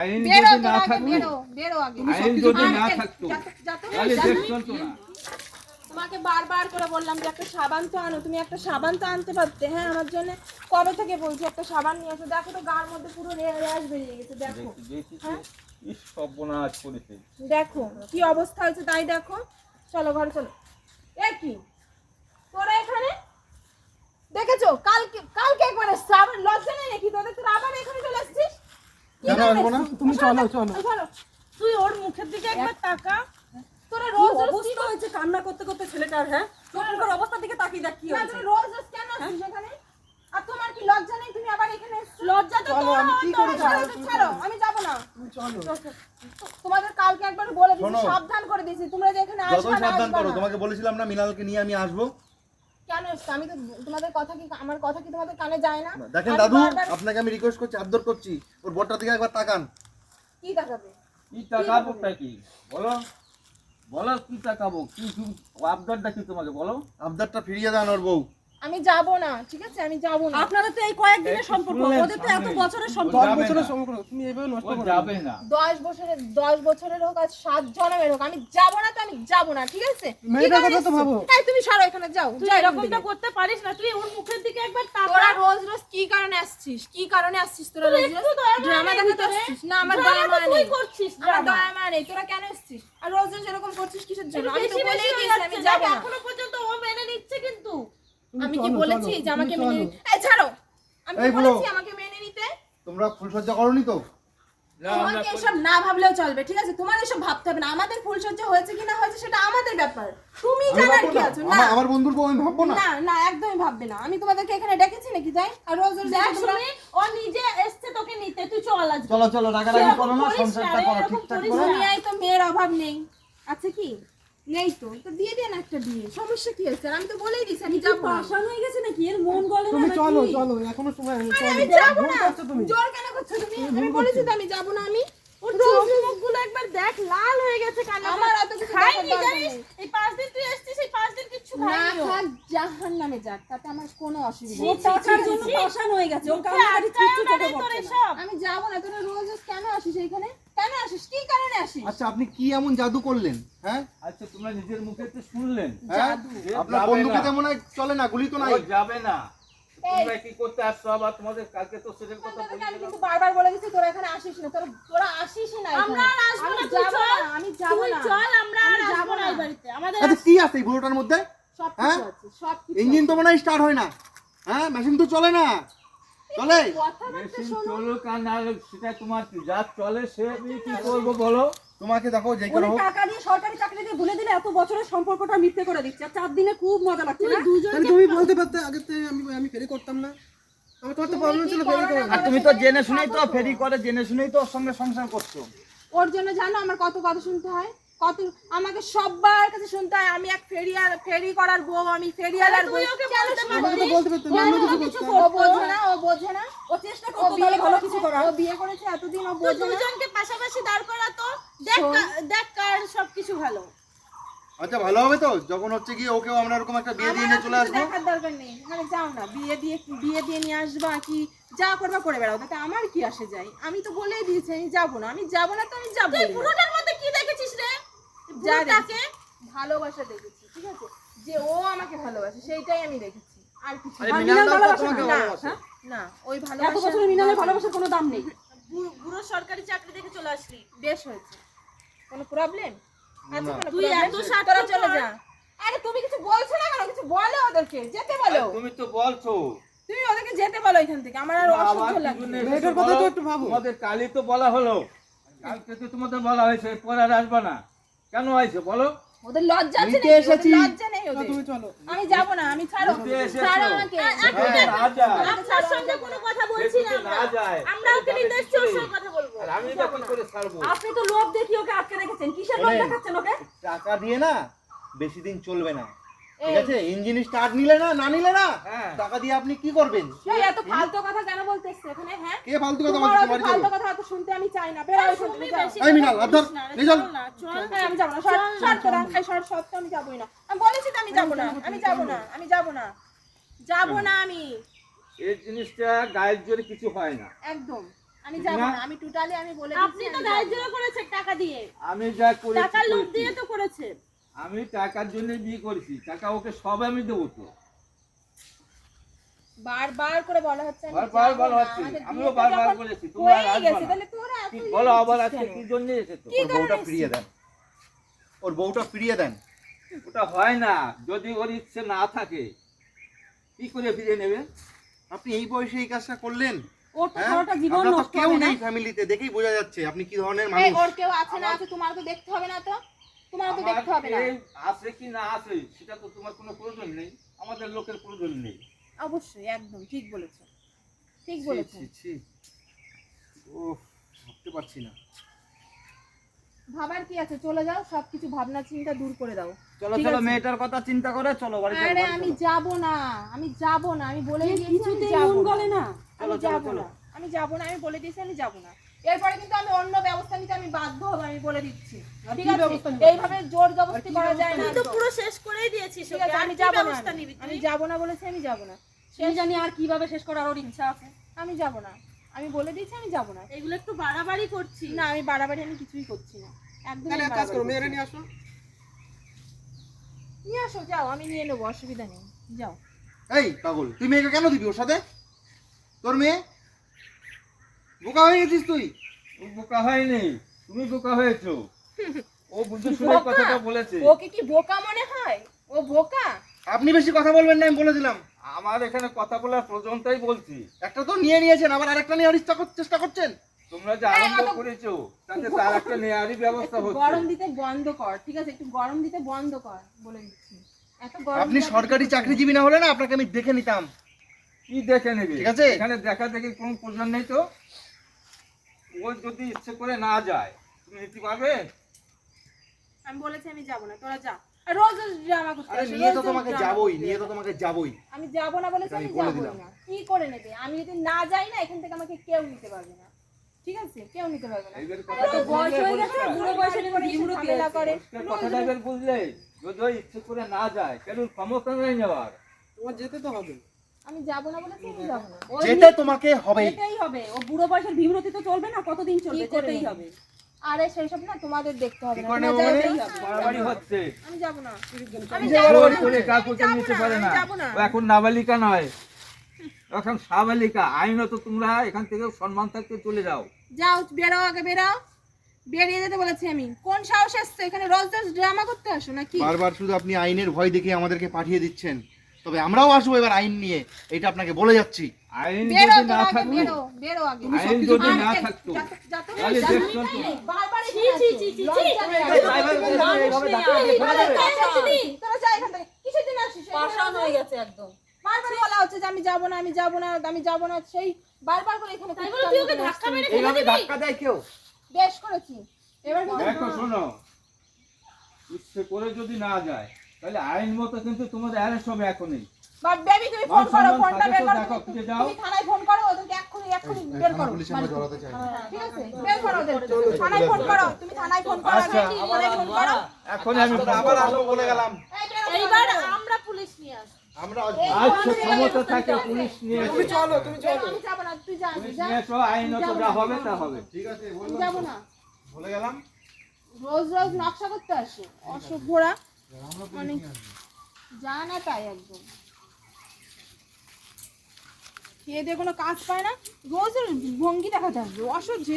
আইন যদি না থাকতো আইন যদি না থাকতো। তাহলে দেশ চলতো না। তোমাকে বারবার করে বললাম যে একটা সাবান তো আনো তুমি একটা সাবান তো আনতে পারতে হ্যাঁ আমার জন্য কবে থেকে বলছি একটা সাবান নিয়ে আসো দেখো তো গার মধ্যে পুরো র্যাশ বেরিয়ে গেছে দেখো। হ্যাঁ? সর্বনাশ করেছে। দেখো কি অবস্থা হয়েছে তাই দেখো। চলো ঘরে চলো। এ কি? তোরা এখানে? দেখেছ? কালকে কালকে একবারে শ্রাবণ লজ্জা নেই নাকি? তোদের তোরা আবার এখানে চলে আসছিস? কেন আসব না? তুমি চলো, চলো। চলো তুই ওর মুখের দিকে একবার তাকা। তোরা রোজ রোজ অবস্থা হয়েছে কান্না করতে করতে ছেলেটার হ্যাঁ? তোর মুখের অবস্থার দিকে তাকিয়ে দেখ কি হয়েছে। রোজ রোজ কেন আসছিস এখানে? আর তোমার কি লজ্জা নেই? তুমি আবার এখানে লজ্জা তো আমি কি করে ছাড়ো যাব? আমি যাব না। চলো। তোমাদের কালকে একবার বলে দিয়েছি সাবধান করে দিয়েছি তোমরা যে এখানে আসবে না সাবধান করো না। তোমাকে বলেছিলাম না মিনালকে নিয়ে আমি আসব। কেন আমি তো তোমাদের কথা কি আমার কথা কি তোমাদের কানে যায় না? দেখেন দাদু আপনাকে আমি রিকোয়েস্ট করছি আদর করছি। ওর বটটা দিকে একবার তাকান। কি তাকাবে? কি তাকাবো কি? বলো। বলো কি তাকাবো? কি কি আবদারটা কি তোমাকে? বলো। আবদারটা ফিরিয়ে দেন ওর বউ। আমি যাব না ঠিক আছে? আমি যাব না। আপনারা তো এই কয়েকদিনের সম্পর্ক ওদের তো এত বছরের দশ সম্পর্ক। যাবে বছরের সম্পর্ক তুমি এভাবে নষ্ট ও করো যাবে না। দশ বছরের দশ বছরের হোক আর সাত জন্মের হোক আমি যাব না তো আমি যাব না ঠিক আছে? মেয়েটার কথা তো ভাবো। এই, তুমি সরো এখানে যাও তুই এরকমটা করতে পারিস না তুই ওর মুখের দিকে একবার তাকা তোরা রোজ রোজ কি কারণে আসছিস? কি কারণে আসছিস তোরা রোজ রোজ? ড্রামা দেখাতে আসছিস? না আমার দয়া মায়া তুই নেই। করছিস, আমার। দয়া মায়া নেই তোরা কেন আসছিস আর রোজ রোজ এরকম করছিস কিসের জন্য? আমি তো বলেই দিয়েছি আমি যাব না। এখনও পর্যন্ত ও মেনে নিচ্ছে কিন্তু। আমি কি বলেছি যে আমাকে মেনে এই ছাড়ো আমি কি বলেছি আমাকে মেনে নিতে? তোমরা ফুলসজ্জা করনি তো? তোমাকে এসব না ভাবলেও চলবে ঠিক আছে? তোমার এসব ভাবতে হবে না। আমাদের ফুলসজ্জা হয়েছে কি না হয়েছে সেটা আমাদের ব্যাপার। তুমি আমি জানার কি না। না আমার- আমার বন্ধুর বউ আমি ভাববো না। না না একদমই ভাববে না। আমি তোমাদেরকে এখানে ডেকেছি নাকি তাই? আর রোজ রোজ ও নিজে এসছে তোকে নিতে তুই চল আজকে। চলো চলো রাগারাগি করো না সংসারটা করো ঠিকঠাক করো। দুনিয়ায় তো মেয়ের অভাব নেই। আছে কি? নেই তো তো দিয়ে দেন একটা বিয়ে সমস্যা কি আর আমি তো বলেই দিছি আমি যাব। পাশান হয়ে গেছে নাকি? এর মন গলে না তুমি চলো চলো এখনও সময় আছে, চলো। আমি যাব না। জোর কেন করছ তুমি? আমি বলেছি তো আমি যাব না আমি। ওর চোখ মুখগুলো একবার দেখ লাল হয়ে গেছে কান্না আমার অত কিছু খাইনি জানিস? এই পাঁচ দিন তুই এসছিস এই পাঁচ দিন কিচ্ছু না খাইনি। খাক জাহান নামে যাক তাতে আমার কোনো অসুবিধা নেই। টাকার জন্য পাশান হয়ে গেছে। চোখে পড়ছে আমি যাব না তোরা রোজ রোজ কেন আসিস এইখানে? কেন আসিস? কি কারণে আসিস? আচ্ছা আপনি কি এমন জাদু করলেন হ্যাঁ? আচ্ছা তোমরা নিজের মুখে তো শুনলেন। হ্যাঁ? আপনার বন্ধুকে তেমন চলে না গুলি তো নাই। যাবে না। তোমরা কি করতে আসছো আবার তোমাদের কালকে তো সেটার কথা তোদেরকে আমি কিন্তু বারবার বলে দিচ্ছি তোরা এখানে আসিস না। তোরা তোরা আসিসই না আমরা আর আসব আমি না, তুই যাব না, আমি যাব না। চল আমরা আর আমি না এই বাড়িতে। আমাদের আচ্ছা কি আছে এই বুড়োটার মধ্যে? সব হ্যাঁ? কিছু আছে সব কিছু ইঞ্জিন তো মনে হয় স্টার্ট হয় না। হ্যাঁ? মেশিন তো চলে না। চলে। কথাবার্তা মেশিন চলুক আর না সেটা তোমার যা চলে সে আমি কি করব বলো? তোমাকে দেখো যে হোক। টাকা দিয়ে সরকারি চাকরি দিয়ে ভুলে দিলে এত বছরের সম্পর্কটা মিথ্যে করে দিচ্ছে। আর চার দিনে খুব মজা লাগছে না? তাহলে তুমি বলতে পারতে আগে থেকে আমি আমি ফেরি করতাম না। তোমার তো প্রবলেম ছিল ফেরি করো আর তুমি তো জেনে শুনেই তো ফেরি করে জেনে শুনেই তো ওর সঙ্গে সংসার করছ। ওর জন্য জানো আমার কত কথা শুনতে হয়? কত আমাকে সবার কাছে শুনতে হয় আমি এক ফেরিয়ার ফেরি করার বউ আমি ফেরিয়ালার বউ। তুই ওকে কেন বলতে শুনব? আমাকে তো বলতে পারতে কেন অন্য কিছু কিছু করতাম ও বোঝে না ও বোঝে না। ও চেষ্টা ও বিয়ে ভালো কিছু করার। ও বিয়ে করেছে এতদিন ও বোঝে দুজনকে পাশাপাশি দাঁড় করা তো দেখ দেখ কার সবকিছু ভালো। আচ্ছা ভালো হবে তো? যখন হচ্ছে গিয়ে ওকেও আমরা এরকম একটা বিয়ে দিয়ে নিয়ে চলে আসব। দেখার দরকার নেই। মানে যাও না বিয়ে দিয়ে বিয়ে দিয়ে নিয়ে আসবা কি? যা করবা করে বেড়াও। তাতে আমার কি আসে যায়? আমি তো বলেই দিয়েছি আমি যাব না। আমি যাব না তো আমি যাব পুরোটার মধ্যে রে ভালোবাসা দেখেছি ঠিক আছে? যে ও আমাকে ভালোবাসে সেইটাই আমি দেখেছি। আর কিছু না। ভালোবাসে হ্যাঁ? এত ভালোবাসা মিনালের ভালোবাসার কোনো দাম নেই। বুড়ো সরকারি চাকরি দেখে চলে আসলি। বেশ হয়েছে। কোনো প্রবলেম তুই এত স্বার্থপর। চলে যা। আরে তুমি কিছু বলছো না কেন? কিছু বলো ওদেরকে যেতে বলো। তুমি তো বলছো। তুমি ওদেরকে যেতে বলো এখান থেকে আমার আর আবার অসহ্য কি মেয়েটার কথা তো একটু ভাবো। তোমাদের কালই তো বলা হলো। কালকে তো তোমাদের বলা হয়েছে এরপর আর আসবে না। কেন হয়েছে বলো? ওদের লজ্জা আছে নিতে নাকি? এসেছি। লজ্জা নেই ওদের। তুমি চলো। আমি যাব না আমি ছাড়ো। ছাড়ো আমাকে। হ্যাঁ, না আপনার সঙ্গে কোনো কথা বলছি না না আমরা। যায়, আমরা ওকে নিতে এসছি সঙ্গে কথা বলব। আর আমি বা কি করে ছাড়বো? আপনি তো লোভ দেখি ওকে আটকে রেখেছেন। কিসের লোভ দেখাচ্ছেন ওকে? টাকা দিয়ে না বেশি দিন চলবে না। ঠিক আছে? ইঞ্জিন স্টার্ট নিলে না না নিলে না হ্যাঁ। টাকা দিয়ে আপনি কি করবেন? এই এত ফালতু কথা কেন বলতে এসছো এখানে হ্যাঁ? কে ফালতু কথা তোমার বলছে অত তোমার ফালতু কথা অত শুনতে আমি চাই না। বেরো এখান থেকে যাও। এই মিনাল আদর নিয়ে চল না চল আমি যাব না। শর্ট শর্ট তোরা এই শর্ট শর্ট তো আমি যাবোই না। আমি বলেছি তো আমি যাব না আমি যাব না আমি যাব না যাব না। আমি। এই জিনিসটা গায়ের জোরে কিছু হয় না। একদম। আমি যাব না? আমি টোটালি আমি বলে আপনি তো গায়ের জোরে করেছেন টাকা দিয়ে। আমি যা করেছি টাকার লোভ দিয়ে তো করেছেন। আমি টাকার জন্য বিয়ে করেছি টাকা ওকে সব আমি দেবো তো। বারবার করে বলা হচ্ছে বারবার বলা হচ্ছে। আমিও বারবার বলেছি তোমরা গেছে, তাহলে তোরা এত বলো আবার আজকে কি জন্য এসেছ? ওর বউটা ফিরিয়ে দেন। ওর বউটা ফিরিয়ে দেন। ওটা হয় না। যদি ওর ইচ্ছে না থাকে কি করে ফিরে নেবে? আপনি এই বয়সে এই কাজটা করলেন। ওর তো হ্যাঁ? সারাটা জীবন নষ্ট কেউ নেই ফ্যামিলিতে দেখেই বোঝা যাচ্ছে আপনি কি ধরনের এই, মানুষ। ওর কেউ আছে না আছে তোমার তো দেখতে হবে না তো। তোমার তো দেখতে হবে না। আছে কি না আছে সেটা তো তোমার কোনো প্রয়োজন নেই। আমাদের লোকের প্রয়োজন নেই। অবশ্যই একদম ঠিক বলেছ। ঠিক বলেছ। ছি, ছি। ও ভাবতে পারছি না। ভাবার কি আছে? চলে যাও সবকিছু ভাবনা চিন্তা দূর করে দাও। চলো চলো। মেয়েটার কথা চিন্তা করে চলো বাড়ি আরে আমি। যাব না আমি যাব না আমি বলে দিয়েছি আমি কিছুতেই যাব মন না। গলে না। আমি যাব না। আমি যাব না আমি বলে দিয়েছি আমি যাব না। এরপরে কিন্তু আমি অন্য ব্যবস্থা নিতে আমি বাধ্য হব আমি বলে দিচ্ছি। ঠিক আছে? এইভাবে জোর জবরদস্তি করা যায় না তো পুরো শেষ করেই দিয়েছিস ওকে, আমি যাব না। আমি। যাব না বলেছি আমি যাব না। সে জানি আর কীভাবে শেষ করার ওর ইচ্ছা আছে। আমি যাব না। আমি বলে দিয়েছি আমি যাব না। এগুলো একটু বাড়াবাড়ি করছি। না আমি বাড়াবাড়ি আমি কিছুই করছি না। একদম এক কাজ করো মেয়েরা নিয়ে আসো। নিয়ে আসো যাও আমি নিয়ে নেব অসুবিধা নেই। যাও। এই পাগল তুই মেয়েকে কেন দিবি ওর সাথে? তোর মেয়ে? বোকা হয়ে গেছিস তুই? ও বোকা হয়নি। তুমি বোকা হয়েছো। ও বুঝে শুনে বোকা? কথাটা বলেছে। ওকে কি বোকা মনে হয়? ও বোকা? আপনি বেশি কথা বলবেন না আমি বলে দিলাম। আমার এখানে কথা বলার প্রয়োজনটাই বলছি। একটা তো নিয়ে নিয়েছেন আবার আরেকটা নেওয়ার ইচ্ছা কর- চেষ্টা করছেন। তোমরা যে আরম্ভ অত- করেছ তাতে তার একটা নেয়ারই ব্যবস্থা একটু হচ্ছে। গরম দিতে বন্ধ কর ঠিক আছে? একটু গরম দিতে বন্ধ কর বলে দিচ্ছি। এত গরম আপনি সরকারি চাকরিজীবী না হলে না আপনাকে আমি দেখে নিতাম। কি দেখে নেবে? ঠিক আছে। এখানে দেখা দেখি কোনো প্রয়োজন নেই তো? ও যদি ইচ্ছে করে না যায় তুমি নিতে পারবে আমি বলেছি আমি যাব না তোরা যা। আর রোজ রোজ ড্রামা করতে আরে আসে, নিয়ে রোজ তো রোজ তোমাকে drama যাবই নিয়ে তো তোমাকে যাবই। আমি যাব না বলেছি আমি আমি বলে যাবই দিলাম। না। কি করে নেবে? আমি যদি না যাই না এখান থেকে আমাকে কেউ নিতে পারবে না। ঠিক আছে? কেউ নিতে পারবে না। এদের তো কথাটা বয়স হয়ে গেছে পরিষ্কার। বুড়ো বয়সে কিন্তু বিমূর্তি ঝামেলা আছে। করে। পরিষ্কার কথাটা এবার বুঝলে যদি ও ইচ্ছে করে না যায় কেন ক্ষমতা নেই নেওয়ার। তোমার যেতে তো হবে। আমি যাব না বলেছি আমি যাব না। যেতে তোমাকে যেতেই হবে। ও বুড়ো বয়সের ভীমরতি তো চলবে না কতদিন চলবে যেতেই হবে। আরে সেই সব না তোমাদের দেখতে হবে না? হবে। বাড়াবাড়ি হচ্ছে। আমি যাব না। আমি যাব না। করে নিতে না, পারে ও এখন নাবালিকা নয়। এখন সাবালিকা। আইনত তোমরা এখান থেকে সম্মান থাকতে চলে যাও। যাও বেরাও আগে বেরাও বেরিয়ে যেতে বলেছি আমি। কোন সাহস আসছে? এখানে রোজ রোজ ড্রামা করতে আসো নাকি? বারবার শুধু আপনি আইনের ভয় দেখে আমাদেরকে পাঠিয়ে দিচ্ছেন। তবে আমরাও আসব এবার আইন নিয়ে এটা আপনাকে বলে যাচ্ছি। আইন যদি না থাকতো আইন যদি না থাকতো তাহলে। বারবার হয়ে বলা হচ্ছে যে আমি যাব না আমি যাব না আমি যাব না। সেই বারবার করে এখানে তাই বলে তুই ওকে ধাক্কা মেরে ফেলে দিবি? ধাক্কা দেয় কেউ? বেশ করেছি। এবার দেখো শোনো। ইচ্ছে করে যদি না যায় তাহলে আইন মতো কিন্তু তোমাদের অ্যারেস্ট হবে এখনই। বা বেবি তুমি ফোন করো ফোনটা বের করো দেখো, তুমি খুঁজে যাও। তুমি থানায় ফোন করো ওদেরকে এক্ষুনি এক্ষুনি বের করো। ঠিক আছে বের করো ওদের। থানায় ফোন করো তুমি থানায় ফোন করো থানায় ফোন করো। এখন আমি আবার আসব বলে গেলাম। এইবার আমরা পুলিশ নিয়ে আসব। আমরা আচ্ছা ক্ষমতা থাকে পুলিশ নিয়ে তুমি চলো তুমি চলো আমি যাব না তুই যা পুলিশ নিয়ে এসো আইনত যা হবে তা হবে। ঠিক আছে আমি যাব না। বলে গেলাম। রোজ রোজ নকশা করতে আসো। অসভ্যরা। যা না তাই একদম। কোনো কাজ পায় না। রোজ ভঙ্গি দেখা আসবে অসহ্য